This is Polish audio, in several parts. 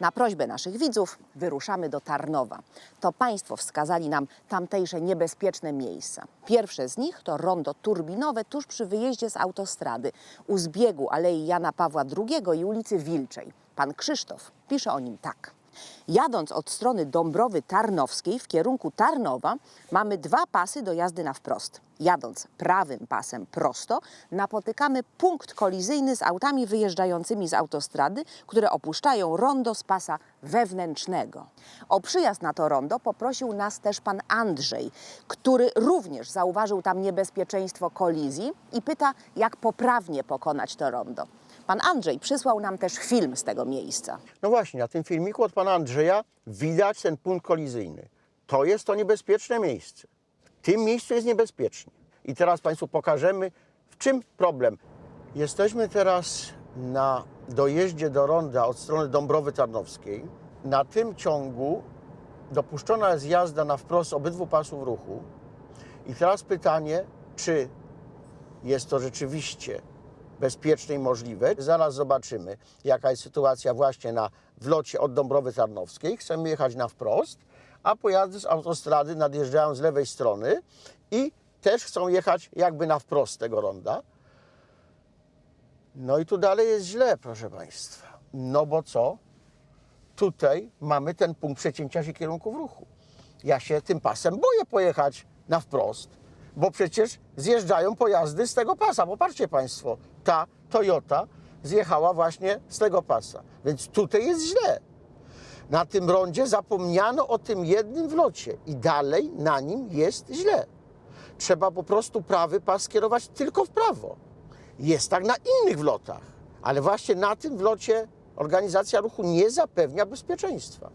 Na prośbę naszych widzów wyruszamy do Tarnowa. To Państwo wskazali nam tamtejsze niebezpieczne miejsca. Pierwsze z nich to rondo turbinowe tuż przy wyjeździe z autostrady, u zbiegu Alei Jana Pawła II i ulicy Wilczej. Pan Krzysztof pisze o nim tak. Jadąc od strony Dąbrowy Tarnowskiej w kierunku Tarnowa, mamy dwa pasy do jazdy na wprost. Jadąc prawym pasem prosto, napotykamy punkt kolizyjny z autami wyjeżdżającymi z autostrady, które opuszczają rondo z pasa wewnętrznego. O przyjazd na to rondo poprosił nas też pan Andrzej, który również zauważył tam niebezpieczeństwo kolizji i pyta, jak poprawnie pokonać to rondo. Pan Andrzej przysłał nam też film z tego miejsca. No właśnie, na tym filmiku od pana Andrzeja widać ten punkt kolizyjny. To jest to niebezpieczne miejsce. W tym miejscu jest niebezpiecznie. I teraz Państwu pokażemy, w czym problem. Jesteśmy teraz na dojeździe do ronda od strony Dąbrowy Tarnowskiej. Na tym ciągu dopuszczona jest jazda na wprost obydwu pasów ruchu. I teraz pytanie, czy jest to rzeczywiście bezpieczne i możliwe. Zaraz zobaczymy, jaka jest sytuacja właśnie na wlocie od Dąbrowy Tarnowskiej. Chcemy jechać na wprost, a pojazdy z autostrady nadjeżdżają z lewej strony i też chcą jechać jakby na wprost tego ronda. No i tu dalej jest źle, proszę Państwa. No bo co? Tutaj mamy ten punkt przecięcia się kierunków ruchu. Ja się tym pasem boję pojechać na wprost, bo przecież zjeżdżają pojazdy z tego pasa. Popatrzcie Państwo, ta Toyota zjechała właśnie z tego pasa. Więc tutaj jest źle. Na tym rondzie zapomniano o tym jednym wlocie i dalej na nim jest źle. Trzeba po prostu prawy pas skierować tylko w prawo. Jest tak na innych wlotach, ale właśnie na tym wlocie organizacja ruchu nie zapewnia bezpieczeństwa.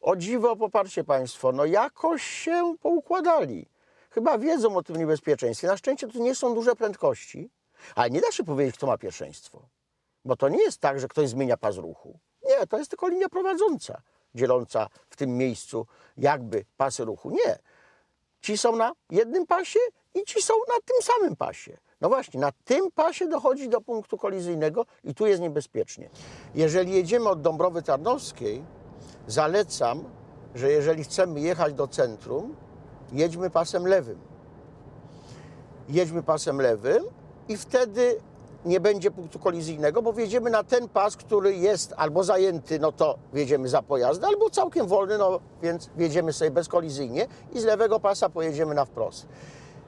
O dziwo, poparcie Państwo, no jakoś się poukładali. Chyba wiedzą o tym niebezpieczeństwie. Na szczęście tu nie są duże prędkości, ale nie da się powiedzieć, kto ma pierwszeństwo. Bo to nie jest tak, że ktoś zmienia pas ruchu. Nie, to jest tylko linia prowadząca, dzieląca w tym miejscu jakby pasy ruchu. Nie. Ci są na jednym pasie i ci są na tym samym pasie. No właśnie, na tym pasie dochodzi do punktu kolizyjnego i tu jest niebezpiecznie. Jeżeli jedziemy od Dąbrowy Tarnowskiej, zalecam, że jeżeli chcemy jechać do centrum, jedźmy pasem lewym. Jedźmy pasem lewym i wtedy nie będzie punktu kolizyjnego, bo wjedziemy na ten pas, który jest albo zajęty, no to wjedziemy za pojazd, albo całkiem wolny, no więc wjedziemy sobie bezkolizyjnie i z lewego pasa pojedziemy na wprost.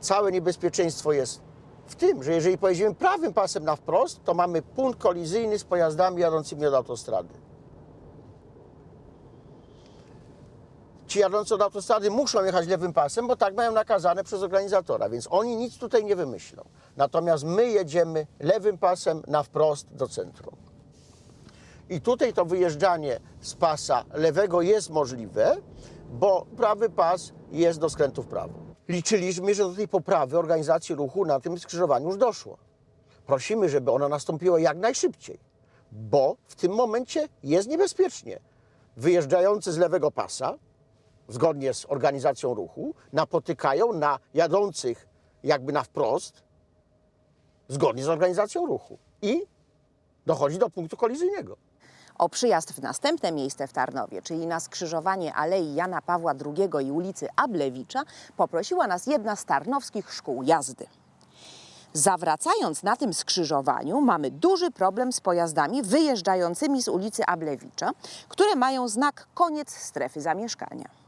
Całe niebezpieczeństwo jest w tym, że jeżeli pojedziemy prawym pasem na wprost, to mamy punkt kolizyjny z pojazdami jadącymi od autostrady. Ci jadący od autostrady muszą jechać lewym pasem, bo tak mają nakazane przez organizatora, więc oni nic tutaj nie wymyślą. Natomiast my jedziemy lewym pasem na wprost do centrum. I tutaj to wyjeżdżanie z pasa lewego jest możliwe, bo prawy pas jest do skrętu w prawo. Liczyliśmy, że do tej poprawy organizacji ruchu na tym skrzyżowaniu już doszło. Prosimy, żeby ona nastąpiła jak najszybciej, bo w tym momencie jest niebezpiecznie. Wyjeżdżający z lewego pasa, zgodnie z organizacją ruchu, napotykają na jadących jakby na wprost, zgodnie z organizacją ruchu. I dochodzi do punktu kolizyjnego. O przyjazd w następne miejsce w Tarnowie, czyli na skrzyżowanie Alei Jana Pawła II i ulicy Ablewicza, poprosiła nas jedna z tarnowskich szkół jazdy. Zawracając na tym skrzyżowaniu, mamy duży problem z pojazdami wyjeżdżającymi z ulicy Ablewicza, które mają znak koniec strefy zamieszkania.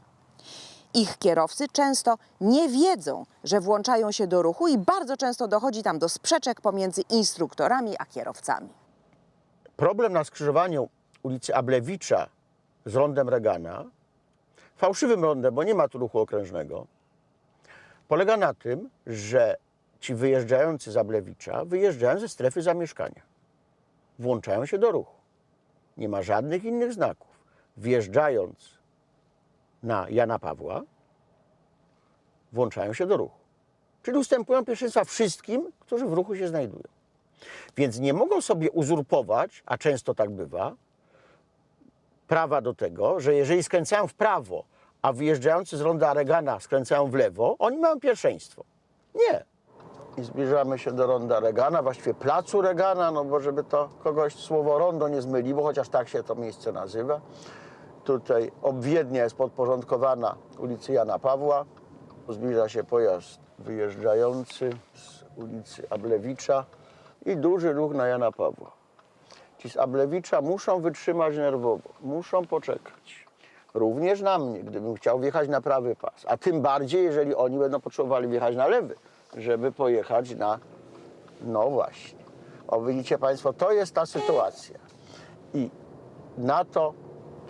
Ich kierowcy często nie wiedzą, że włączają się do ruchu i bardzo często dochodzi tam do sprzeczek pomiędzy instruktorami a kierowcami. Problem na skrzyżowaniu ulicy Ablewicza z rondem Regana, fałszywym rondem, bo nie ma tu ruchu okrężnego, polega na tym, że ci wyjeżdżający z Ablewicza wyjeżdżają ze strefy zamieszkania. Włączają się do ruchu. Nie ma żadnych innych znaków. wjeżdżając na Jana Pawła, włączają się do ruchu. Czyli ustępują pierwszeństwa wszystkim, którzy w ruchu się znajdują. Więc nie mogą sobie uzurpować, a często tak bywa, prawa do tego, że jeżeli skręcają w prawo, a wyjeżdżający z ronda Regana skręcają w lewo, oni mają pierwszeństwo. Nie. I zbliżamy się do ronda Regana, właściwie placu Regana, no bo żeby to kogoś słowo rondo nie zmyliło, chociaż tak się to miejsce nazywa. Tutaj obwiednia jest podporządkowana ulicy Jana Pawła. Zbliża się pojazd wyjeżdżający z ulicy Ablewicza i duży ruch na Jana Pawła. Ci z Ablewicza muszą wytrzymać nerwowo, muszą poczekać. Również na mnie, gdybym chciał wjechać na prawy pas. A tym bardziej, jeżeli oni będą potrzebowali wjechać na lewy, żeby pojechać na. No właśnie. O, widzicie Państwo, to jest ta sytuacja. I na to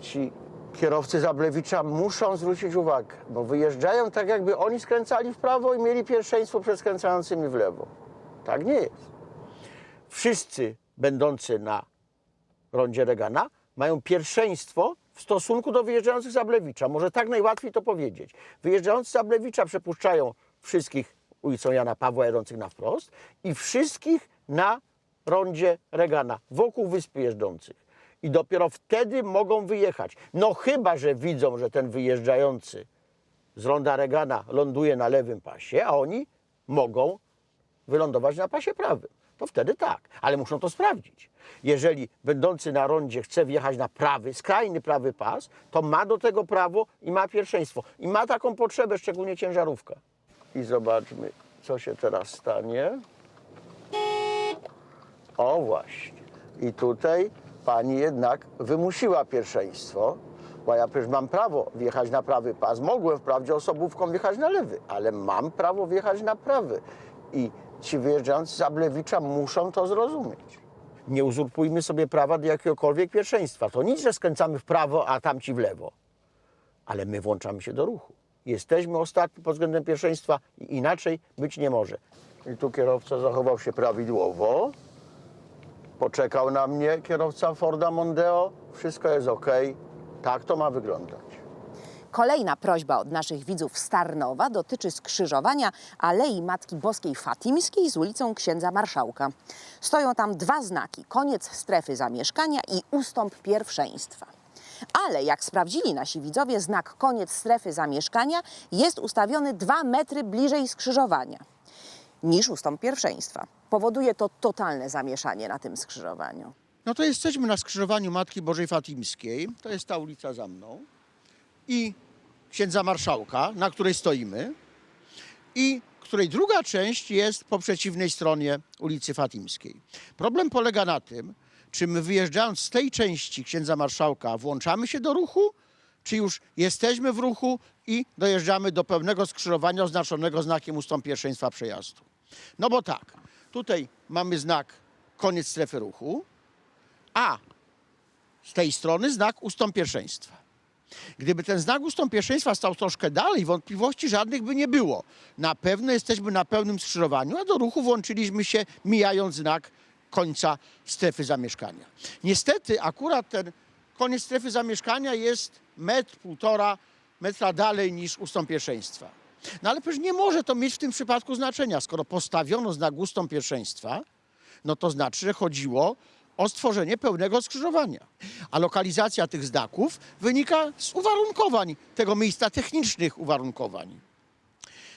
ci kierowcy Zablewicza muszą zwrócić uwagę, bo wyjeżdżają tak, jakby oni skręcali w prawo i mieli pierwszeństwo przed skręcającymi w lewo. Tak nie jest. Wszyscy będący na rondzie Regana mają pierwszeństwo w stosunku do wyjeżdżających z Ablewicza. Może tak najłatwiej to powiedzieć. Wyjeżdżający z Ablewicza przepuszczają wszystkich ulicą Jana Pawła jadących na wprost i wszystkich na rondzie Regana, wokół wyspy jeżdżących. I dopiero wtedy mogą wyjechać. No chyba, że widzą, że ten wyjeżdżający z ronda Regana ląduje na lewym pasie, a oni mogą wylądować na pasie prawym. To wtedy tak, ale muszą to sprawdzić. Jeżeli będący na rondzie chce wjechać na prawy, skrajny prawy pas, to ma do tego prawo i ma pierwszeństwo. I ma taką potrzebę, szczególnie ciężarówka. I zobaczmy, co się teraz stanie. O właśnie. I tutaj pani jednak wymusiła pierwszeństwo, bo ja przecież mam prawo wjechać na prawy pas. Mogłem wprawdzie osobówką wjechać na lewy, ale mam prawo wjechać na prawy. I ci wyjeżdżający z Ablewicza muszą to zrozumieć. Nie uzurpujmy sobie prawa do jakiegokolwiek pierwszeństwa. To nic, że skręcamy w prawo, a tamci w lewo. Ale my włączamy się do ruchu. Jesteśmy ostatni pod względem pierwszeństwa i inaczej być nie może. I tu kierowca zachował się prawidłowo. Poczekał na mnie kierowca Forda Mondeo. Wszystko jest ok. Tak to ma wyglądać. Kolejna prośba od naszych widzów z Tarnowa dotyczy skrzyżowania Alei Matki Boskiej Fatimskiej z ulicą Księdza Marszałka. Stoją tam dwa znaki: koniec strefy zamieszkania i ustąp pierwszeństwa. Ale jak sprawdzili nasi widzowie, znak koniec strefy zamieszkania jest ustawiony dwa metry bliżej skrzyżowania niż ustąp pierwszeństwa. Powoduje to totalne zamieszanie na tym skrzyżowaniu. No to jesteśmy na skrzyżowaniu Matki Bożej Fatimskiej. To jest ta ulica za mną. I księdza marszałka, na której stoimy. I której druga część jest po przeciwnej stronie ulicy Fatimskiej. Problem polega na tym, czy my wyjeżdżając z tej części księdza marszałka włączamy się do ruchu, czy już jesteśmy w ruchu i dojeżdżamy do pełnego skrzyżowania oznaczonego znakiem ustąp pierwszeństwa przejazdu. No bo tak, tutaj mamy znak koniec strefy ruchu, a z tej strony znak ustąp pierwszeństwa. Gdyby ten znak ustąp pierwszeństwa stał troszkę dalej, wątpliwości żadnych by nie było. Na pewno jesteśmy na pełnym skrzyżowaniu, a do ruchu włączyliśmy się mijając znak końca strefy zamieszkania. Niestety akurat ten koniec strefy zamieszkania jest metr, półtora metra dalej niż ustąp pierwszeństwa. No ale przecież nie może to mieć w tym przypadku znaczenia. Skoro postawiono znak ustąp pierwszeństwa, no to znaczy, że chodziło o stworzenie pełnego skrzyżowania. A lokalizacja tych znaków wynika z uwarunkowań tego miejsca, technicznych uwarunkowań.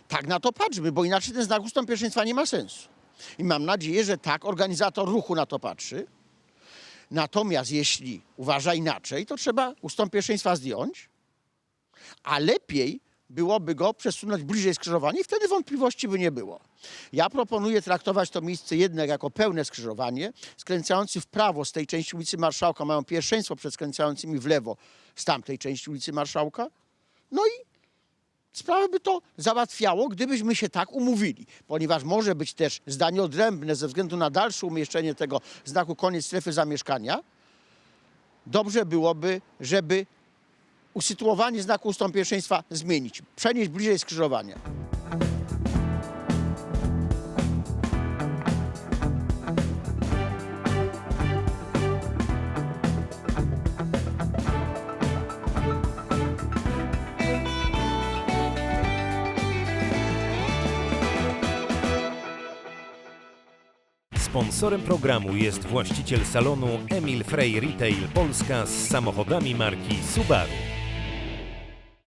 Tak na to patrzmy, bo inaczej ten znak ustąp pierwszeństwa nie ma sensu. I mam nadzieję, że tak organizator ruchu na to patrzy. Natomiast jeśli uważa inaczej, to trzeba ustąp pierwszeństwa zdjąć, a lepiej byłoby go przesunąć bliżej skrzyżowania i wtedy wątpliwości by nie było. Ja proponuję traktować to miejsce jednak jako pełne skrzyżowanie. Skręcający w prawo z tej części ulicy Marszałka mają pierwszeństwo przed skręcającymi w lewo z tamtej części ulicy Marszałka. No i sprawę by to załatwiało, gdybyśmy się tak umówili, ponieważ może być też zdanie odrębne ze względu na dalsze umieszczenie tego znaku koniec strefy zamieszkania. Dobrze byłoby, żeby usytuowanie znaku ustąp pierwszeństwa zmienić, przenieść bliżej skrzyżowania. Sponsorem programu jest właściciel salonu Emil Frey Retail Polska z samochodami marki Subaru.